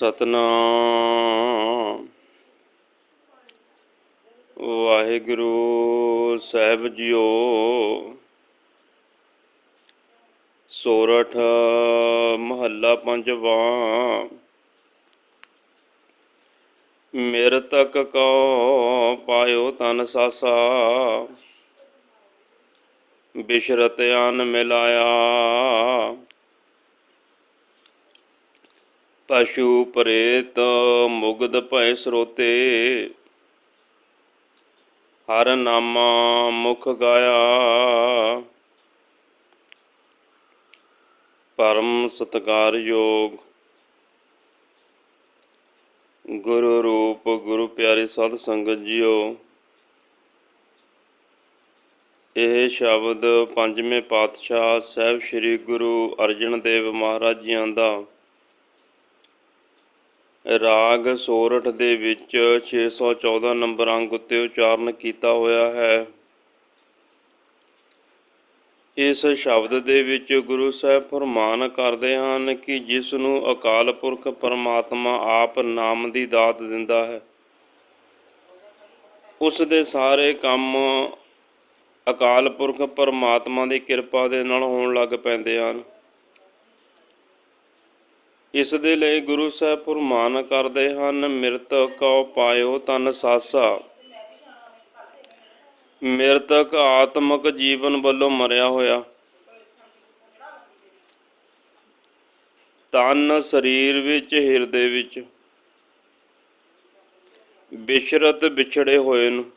ਸਤਨਾਮ। ਵਾਹਿਗੁਰੂ ਸਾਹਿਬ ਜੀਓ। ਸੋਰਠ ਮਹੱਲਾ ਪੰਜਵਾਂ। ਮੇਰ ਤੱਕ ਕੋ ਪਾਇਓ ਤਨ ਸਾਸਾ। ਬਿਸ਼ਰਤ ਆਨ ਮਿਲਾਇਆ। ਪਸ਼ੂ ਪ੍ਰੇਤ ਮੁਗਧ ਭੈ ਸਰੋਤੇ। ਹਰ ਨਾਮਾ ਮੁਖ ਗਾਇਆ। ਪਰਮ ਸਤਕਾਰਯੋਗ ਗੁਰੂ ਰੂਪ, ਗੁਰੂ ਪਿਆਰੇ ਸਾਧ ਸੰਗਤ ਜੀਓ। ਇਹ ਸ਼ਬਦ ਪੰਜਵੇਂ ਪਾਤਸ਼ਾਹ ਸਾਹਿਬ ਸ੍ਰੀ ਗੁਰੂ ਅਰਜਨ ਦੇਵ ਮਹਾਰਾਜ ਜੀਆਂ ਦਾ ਰਾਗ ਸੋਰਠ ਦੇ ਵਿੱਚ 614 ਨੰਬਰ ਅੰਗ ਉੱਤੇ ਉਚਾਰਨ ਕੀਤਾ ਹੋਇਆ ਹੈ। ਇਸ ਸ਼ਬਦ ਦੇ ਵਿੱਚ ਗੁਰੂ ਸਾਹਿਬ ਫਰਮਾਨ ਕਰਦੇ ਹਨ ਕਿ ਜਿਸ ਨੂੰ ਅਕਾਲ ਪੁਰਖ ਪਰਮਾਤਮਾ ਆਪ ਨਾਮ ਦੀ ਦਾਤ ਦਿੰਦਾ ਹੈ, ਉਸ ਦੇ ਸਾਰੇ ਕੰਮ ਅਕਾਲ ਪੁਰਖ ਪਰਮਾਤਮਾ ਦੀ ਕਿਰਪਾ ਦੇ ਨਾਲ ਹੋਣ ਲੱਗ ਪੈਂਦੇ ਹਨ। ਇਸ ਦੇ ਲਈ ਗੁਰੂ ਸਾਹਿਬ ਫਰਮਾਨ ਕਰਦੇ ਹਨ, ਮਿਰਤ ਕਉ ਪਾਇਓ ਤਨ ਸਾਸਾ। ਮਿਰਤਕ ਆਤਮਕ ਜੀਵਨ ਵੱਲੋਂ ਮਰਿਆ ਹੋਇਆ। ਤਨ ਸਰੀਰ ਵਿੱਚ, ਹਿਰਦੇ ਵਿੱਚ। ਬਿਸ਼ਰਤ ਵਿਛੜੇ ਹੋਏ ਨੂੰ।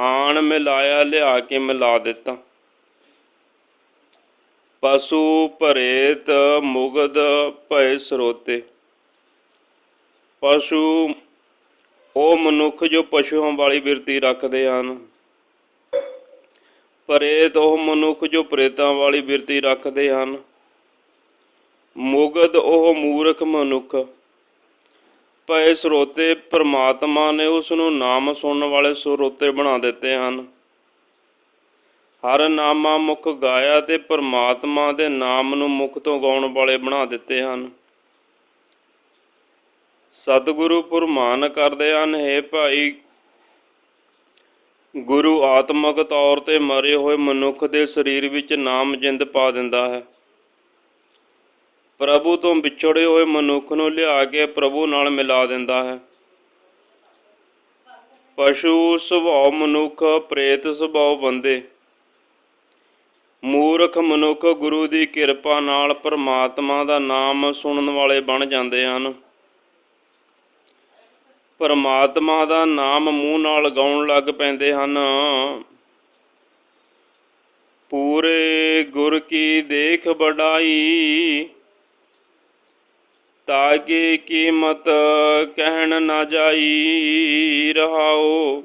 ਆਣ ਮਿਲਾਇਆ, ਲਿਆ ਕੇ ਮਿਲਾ ਦਿੱਤਾ। ਪਸ਼ੂ ਭਰੇਤ ਮੁਗਧ ਭੈ ਸਰੋਤੇ। ਪਸ਼ੂ ਉਹ ਮਨੁੱਖ ਜੋ ਪਸ਼ੂਆਂ ਵਾਲੀ ਬਿਰਤੀ ਰੱਖਦੇ ਹਨ। ਪ੍ਰੇਤ ਉਹ ਮਨੁੱਖ ਜੋ ਪ੍ਰੇਤਾਂ ਵਾਲੀ ਬਿਰਤੀ ਰੱਖਦੇ ਹਨ। ਮੁਗਧ ਉਹ ਮੂਰਖ ਮਨੁੱਖ। ਭੈ ਸਰੋਤੇ ਪ੍ਰਮਾਤਮਾ ਨੇ ਉਸ ਨੂੰ ਨਾਮ ਸੁਣਨ ਵਾਲੇ ਸਰੋਤੇ ਬਣਾ ਦਿੱਤੇ ਹਨ। ਹਰ ਨਾਮਾ ਮੁਖ ਗਾਇਆ ਤੇ ਪਰਮਾਤਮਾ ਦੇ ਨਾਮ ਨੂੰ ਮੁਖ ਤੋਂ ਗਾਉਣ ਵਾਲੇ ਬਣਾ ਦਿੱਤੇ ਹਨ। ਸਤਿਗੁਰੂ ਫਰਮਾਨ ਕਰਦੇ ਹਨ, ਹੈ ਭਾਈ, ਗੁਰੂ ਆਤਮਕ ਤੌਰ ਤੇ ਮਰੇ ਹੋਏ ਮਨੁੱਖ ਦੇ ਸਰੀਰ ਵਿੱਚ ਨਾਮ ਜਿੰਦ ਪਾ ਦਿੰਦਾ ਹੈ। ਪ੍ਰਭੂ ਤੋਂ ਵਿਛੜੇ ਹੋਏ ਮਨੁੱਖ ਨੂੰ ਲਿਆ ਕੇ ਪ੍ਰਭੂ ਨਾਲ ਮਿਲਾ ਦਿੰਦਾ ਹੈ। ਪਸ਼ੂ ਸੁਭਾਅ ਮਨੁੱਖ, ਪ੍ਰੇਤ ਸੁਭਾਅ ਬੰਦੇ ਮੂਰਖ ਮਨੁੱਖ ਗੁਰੂ ਦੀ ਕਿਰਪਾ ਨਾਲ ਪਰਮਾਤਮਾ ਦਾ ਨਾਮ ਸੁਣਨ ਵਾਲੇ ਬਣ ਜਾਂਦੇ ਹਨ। ਪਰਮਾਤਮਾ ਦਾ ਨਾਮ ਮੂੰਹ ਨਾਲ ਗਾਉਣ ਲੱਗ ਪੈਂਦੇ ਹਨ। ਪੂਰੇ ਗੁਰ ਕੀ ਦੇਖ ਬੜਾਈ ਤਾਕੇ ਕੀਮਤ ਕਹਿਣ ਨਾ ਜਾਈ ਰਹਾਓ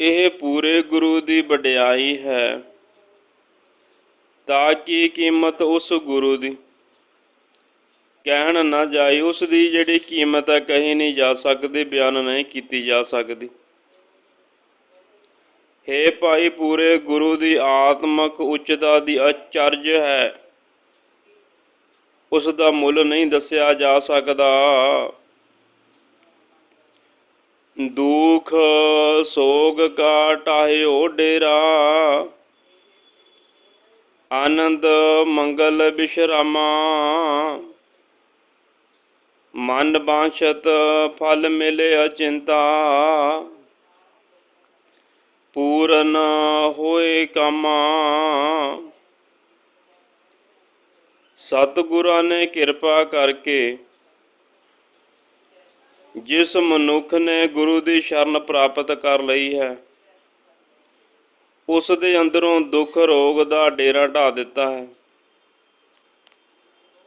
ਇਹ ਪੂਰੇ ਗੁਰੂ ਦੀ ਵਡਿਆਈ ਹੈ। ਤਾਂ ਕਿ ਕੀਮਤ ਉਸ ਗੁਰੂ ਦੀ? ਕਹਿਣ ਨਾ ਜਾਏ ਉਸ ਦੀ ਜਿਹੜੀ ਕੀਮਤ ਹੈ, ਕਹੀ ਨਹੀਂ ਜਾ ਸਕਦੀ, ਬਿਆਨ ਨਹੀਂ ਕੀਤੀ ਜਾ ਸਕਦੀ। ਹੈ ਭਾਈ, ਪੂਰੇ ਗੁਰੂ ਦੀ ਆਤਮਕ ਉੱਚਤਾ ਦੀ ਅਚਰਜ ਹੈ। ਉਸ ਦਾ ਮੁੱਲ ਨਹੀਂ ਦੱਸਿਆ ਜਾ ਸਕਦਾ। ਦੁਖ ਸੋਗ ਕਾ ਟਾਹਿਓ ਡੇਰਾ। ਆਨੰਦ ਮੰਗਲ ਬਿਸ਼ਰਾਮਾ। ਮਨ ਬਾਂਛਤ ਫਲ ਮਿਲੇ ਅਚਿੰਤਾ। ਪੂਰਨ ਹੋਏ ਕਾਮਾ। ਸਤਿਗੁਰਾਂ ਨੇ ਕਿਰਪਾ ਕਰਕੇ ਜਿਸ ਮਨੁੱਖ ਨੇ ਗੁਰੂ ਦੀ ਸ਼ਰਨ ਪ੍ਰਾਪਤ ਕਰ ਲਈ ਹੈ, ਉਸ ਦੇ ਅੰਦਰੋਂ ਦੁੱਖ ਰੋਗ ਦਾ ਡੇਰਾ ਢਾ ਦਿੱਤਾ ਹੈ।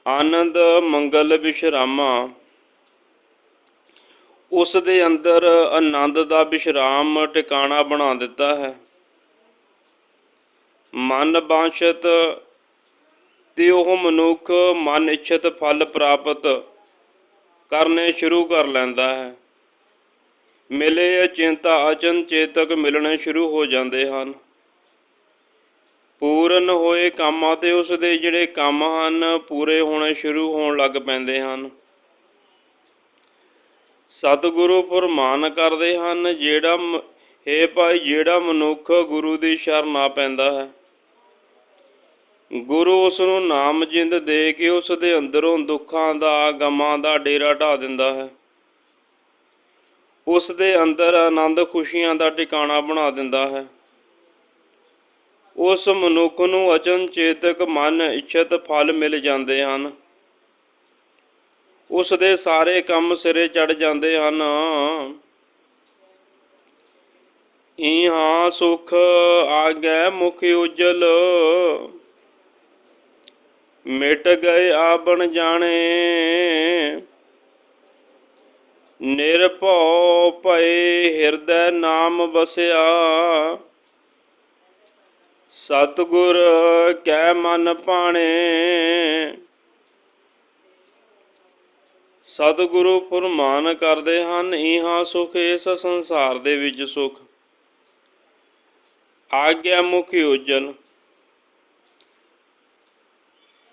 ਆਨੰਦ, ਮੰਗਲ, ਵਿਸ਼ਰਾਮਾ, ਉਸ ਦੇ ਅੰਦਰ ਆਨੰਦ ਦਾ ਵਿਸ਼ਰਾਮ ਟਿਕਾਣਾ ਬਣਾ ਦਿੱਤਾ ਹੈ। ਮਨ ਬਾਂਛਤ ਤੇ ਉਹ ਮਨੁੱਖ ਮਨ ਇੱਛਤ ਫਲ ਪ੍ਰਾਪਤ ਕਰਨੇ ਸ਼ੁਰੂ ਕਰ ਲੈਂਦਾ ਹੈ। ਮਿਲੇ ਅਚਿੰਤਾ ਅਚਨ ਚੇਤਕ ਮਿਲਣੇ ਸ਼ੁਰੂ ਹੋ ਜਾਂਦੇ ਹਨ। ਪੂਰਨ ਹੋਏ ਕੰਮਾਂ ਤੇ ਉਸ ਦੇ ਜਿਹੜੇ ਕੰਮ ਹਨ, ਪੂਰੇ ਹੋਣੇ ਸ਼ੁਰੂ ਹੋਣ ਲੱਗ ਪੈਂਦੇ ਹਨ। ਸਤਿਗੁਰੂ ਫਰਮਾਨ ਕਰਦੇ ਹਨ, ਜਿਹੜਾ ਮ- ਹੇ ਭਾਈ, ਜਿਹੜਾ ਮਨੁੱਖ ਗੁਰੂ ਦੀ ਸ਼ਰਨ ਆ ਪੈਂਦਾ ਹੈ। ਗੁਰੂ ਉਸ ਨੂੰ ਨਾਮ ਜਿੰਦ ਦੇ ਕੇ ਉਸ ਦੇ ਅੰਦਰੋਂ ਦੁੱਖਾਂ ਦਾ, ਗਮਾਂ ਦਾ ਡੇਰਾ ਢਾ ਦਿੰਦਾ ਹੈ। ਉਸ ਦੇ ਅੰਦਰ ਆਨੰਦ ਖੁਸ਼ੀਆਂ ਦਾ ਟਿਕਾਣਾ ਬਣਾ ਦਿੰਦਾ ਹੈ। ਉਸ ਮਨੁੱਖ ਨੂੰ ਅਚਨਚੇਤਕ ਮਨ, ਇੱਛਤ ਫਲ ਮਿਲ ਜਾਂਦੇ ਹਨ। ਉਸ ਦੇ ਸਾਰੇ ਕੰਮ ਸਿਰੇ ਚੜ ਜਾਂਦੇ ਹਨ। ਇਹਾਂ ਸੁਖ ਆਗੈ ਮੁਖ ਉਜਲ। ਮਿਟ ਗਏ ਆਬਣ ਜਾਣੇ। ਨਿਰਭਉ ਭਏ ਹਿਰਦੈ ਨਾਮ ਵਸਿਆ। ਸਤਿਗੁਰ ਕੈ ਮਨ ਭਾਣੇ। ਸਤਿਗੁਰੂ ਫਰਮਾਨ ਕਰਦੇ ਹਨ, ਇਹਾਂ ਸੁਖ, ਇਸ ਸੰਸਾਰ ਦੇ ਵਿੱਚ ਸੁਖ। ਆਗਿਆ ਮੁਖੀ ਉਜਲ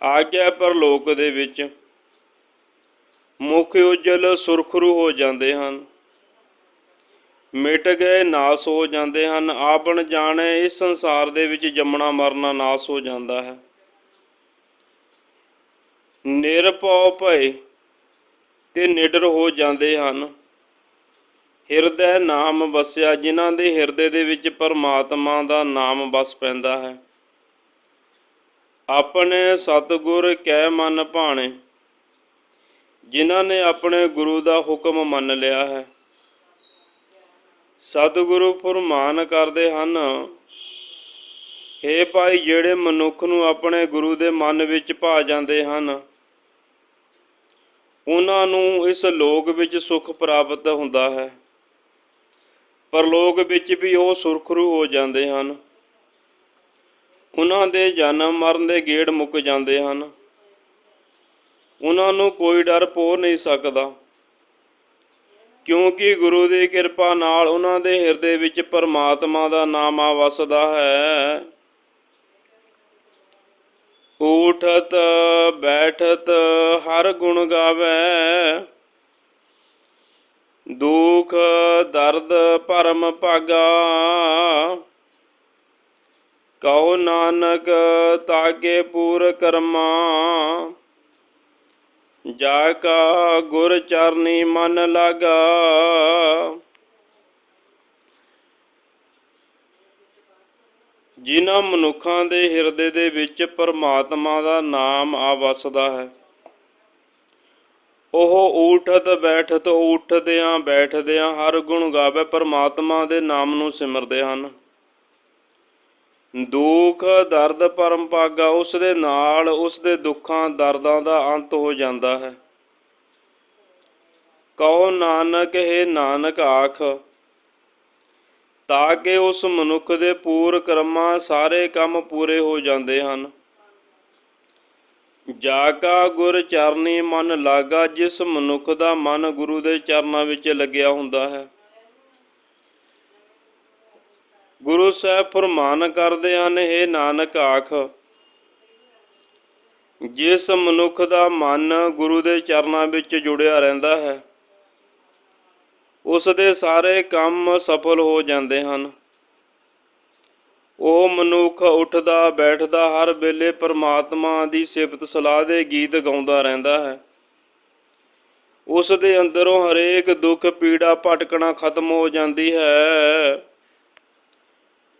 ਆਗਿਆ ਪਰਲੋਕ ਦੇ ਵਿੱਚ ਮੁਖ ਉਜਲ ਸੁਰਖਰੂ ਹੋ ਜਾਂਦੇ ਹਨ। ਮਿਟ ਗਏ ਨਾਸ ਹੋ ਜਾਂਦੇ ਹਨ। ਆਪਣ ਜਾਣੇ ਇਸ ਸੰਸਾਰ ਦੇ ਵਿੱਚ ਜੰਮਣਾ ਮਰਨਾ ਨਾਸ ਹੋ ਜਾਂਦਾ ਹੈ। ਨਿਰਭਉ ਭਏ ਤੇ ਨਿਡਰ ਹੋ ਜਾਂਦੇ ਹਨ। ਹਿਰਦੈ ਨਾਮ ਵਸਿਆ। ਜਿਨ੍ਹਾਂ ਦੇ ਹਿਰਦੇ ਦੇ ਵਿੱਚ ਪਰਮਾਤਮਾ ਦਾ ਨਾਮ ਵਸ ਪੈਂਦਾ ਹੈ। ਆਪਣੇ ਸਤਿਗੁਰ ਕੈ ਮਨ ਭਾਣੇ, ਜਿਨ੍ਹਾਂ ਨੇ ਆਪਣੇ ਗੁਰੂ ਦਾ ਹੁਕਮ ਮੰਨ ਲਿਆ ਹੈ। ਸਤਿਗੁਰੂ ਫਰਮਾਨ ਕਰਦੇ ਹਨ, ਹੇ ਭਾਈ ਜਿਹੜੇ ਮਨੁੱਖ ਨੂੰ ਆਪਣੇ ਗੁਰੂ ਦੇ ਮਨ ਵਿੱਚ ਭਾ ਜਾਂਦੇ ਹਨ, ਉਹਨਾਂ ਨੂੰ ਇਸ ਲੋਕ ਵਿੱਚ ਸੁਖ ਪ੍ਰਾਪਤ ਹੁੰਦਾ ਹੈ। ਪਰਲੋਕ ਵਿੱਚ ਵੀ ਉਹ ਸੁਰਖਰੂ ਹੋ ਜਾਂਦੇ ਹਨ। ਉਹਨਾਂ ਦੇ ਜਨਮ ਮਰਨ ਦੇ ਗੇੜ ਮੁੱਕ ਜਾਂਦੇ ਹਨ। ਉਹਨਾਂ ਨੂੰ ਕੋਈ ਡਰ ਪੋ ਨਹੀਂ ਸਕਦਾ। ਕਿਉਂਕਿ ਗੁਰੂ ਦੀ ਕਿਰਪਾ ਨਾਲ ਉਹਨਾਂ ਦੇ ਹਿਰਦੇ ਵਿੱਚ ਪਰਮਾਤਮਾ ਦਾ ਨਾਮ ਆ ਵਸਦਾ ਹੈ। ਊਠਤ, ਬੈਠਤ, ਹਰ ਗੁਣ ਗਾਵੇ। ਦੁਖ, ਦਰਦ, ਭਰਮ ਭਾਗਾ। ਕਉ ਨਾਨਕ ਤਾਕੇ ਪੂਰ ਕਰਮਾ ਜਾ ਕਾ ਗੁਰ ਚਰਨੀ ਮਨ ਲਾਗਾ। ਜਿਨ੍ਹਾਂ ਮਨੁੱਖਾਂ ਦੇ ਹਿਰਦੇ ਦੇ ਵਿੱਚ ਪਰਮਾਤਮਾ ਦਾ ਨਾਮ ਆ ਵਸਦਾ ਹੈ, ਉਹ ਊਠਤ ਬੈਠਤ ਉੱਠਦਿਆਂ ਬੈਠਦਿਆਂ ਹਰ ਗੁਣ ਗਾਵੇ, ਪਰਮਾਤਮਾ ਦੇ ਨਾਮ ਨੂੰ ਸਿਮਰਦੇ ਹਨ। ਦੁੱਖ, ਦਰਦ ਪਰਮ ਭਾਗਾ ਉਸ ਦੇ ਨਾਲ ਉਸ ਦੇ ਦੁੱਖਾਂ, ਦਰਦਾਂ ਦਾ ਅੰਤ ਹੋ ਜਾਂਦਾ ਹੈ। ਕਹੋ, ਨਾਨਕ, ਹੈ ਨਾਨਕ ਆਖ, ਤਾਂ ਕਿ ਉਸ ਮਨੁੱਖ ਦੇ ਪੂਰ ਕਰਮਾਂ ਸਾਰੇ ਕੰਮ ਪੂਰੇ ਹੋ ਜਾਂਦੇ ਹਨ। ਜਾ ਕਾ ਗੁਰ ਚਰਨੀ ਮਨ ਲਾਗਾ, ਜਿਸ ਮਨੁੱਖ ਦਾ ਮਨ ਗੁਰੂ ਦੇ ਚਰਨਾਂ ਵਿੱਚ ਲੱਗਿਆ ਹੁੰਦਾ ਹੈ। ਗੁਰੂ ਸਾਹਿਬ ਫਰਮਾਨ ਕਰਦੇ ਹਨ ਇਹ ਨਾਨਕ ਆਖ, ਜਿਸ ਮਨੁੱਖ ਦਾ ਮਨ ਗੁਰੂ ਦੇ ਚਰਨਾਂ ਵਿੱਚ ਜੁੜਿਆ ਰਹਿੰਦਾ ਹੈ, ਉਸ ਦੇ ਸਾਰੇ ਕੰਮ ਸਫਲ ਹੋ ਜਾਂਦੇ ਹਨ। ਉਹ ਮਨੁੱਖ ਉੱਠਦਾ, ਬੈਠਦਾ, ਹਰ ਵੇਲੇ ਪਰਮਾਤਮਾ ਦੀ ਸਿਫਤ ਸਲਾਹ ਦੇ ਗੀਤ ਗਾਉਂਦਾ ਰਹਿੰਦਾ ਹੈ। ਉਸ ਦੇ ਅੰਦਰੋਂ ਹਰੇਕ ਦੁੱਖ, ਪੀੜਾ, ਭਟਕਣਾ ਖਤਮ ਹੋ ਜਾਂਦੀ ਹੈ।